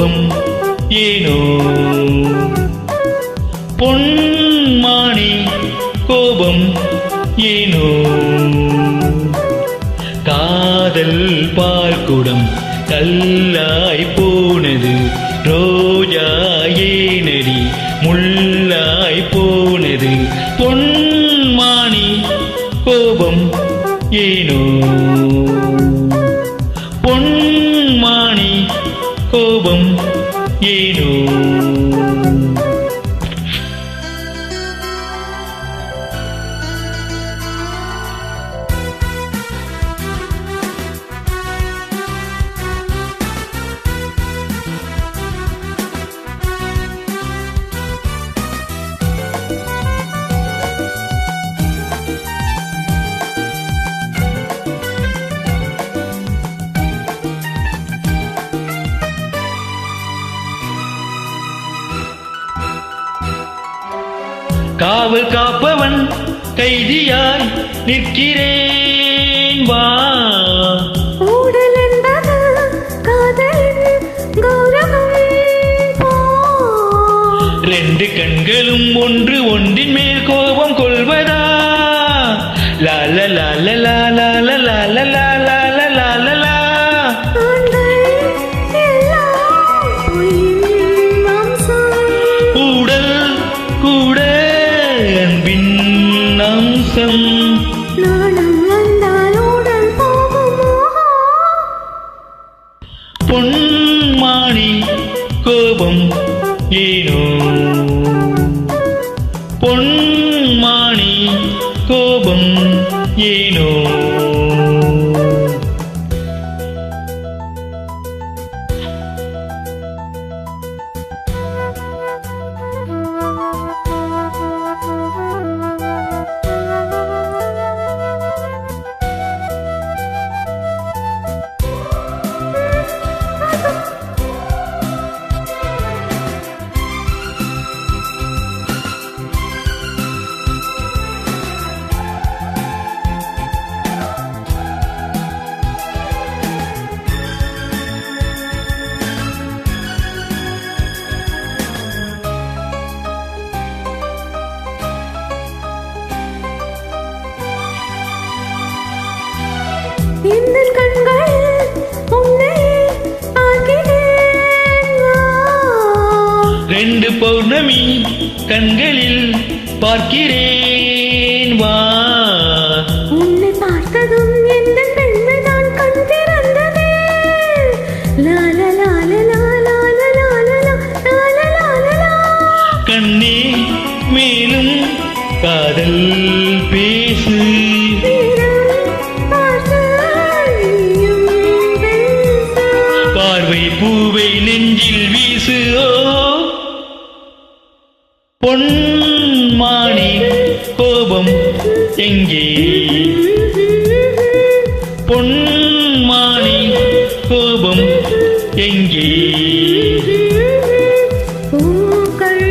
பொன்மானி கோபம் ஏனோ? பொன்மானி கோபம் ஏனோ? காதல் பால்குடம் கல்லாய் போனது ரோஜா ஏனடி முள்ளாய் போனது பொன்மானி கோபம் ஏனோ? காவல் காப்பவன் கைதியாய் நிற்கிறேன் வா. ரெண்டு கண்களும் ஒன்று ஒன்றின் மேல் கோபம் கொள்வதா லால லால லால கூட போகுமோ? பொன்மானி கோபம் ஏனோ? பொன்மானி கோபம் ஏனோ? பௌர்ணமி கண்களில் பார்க்கிறேன் வா உன்னை பார்த்ததும் எந்தன் பெண்மைதான் கண் திறந்ததே. கண்ணே மேலும் காதல் பேசு பொன்மானி கோபம் எங்கே? பொன்மானி கோபம் எங்கே? பூக்கள்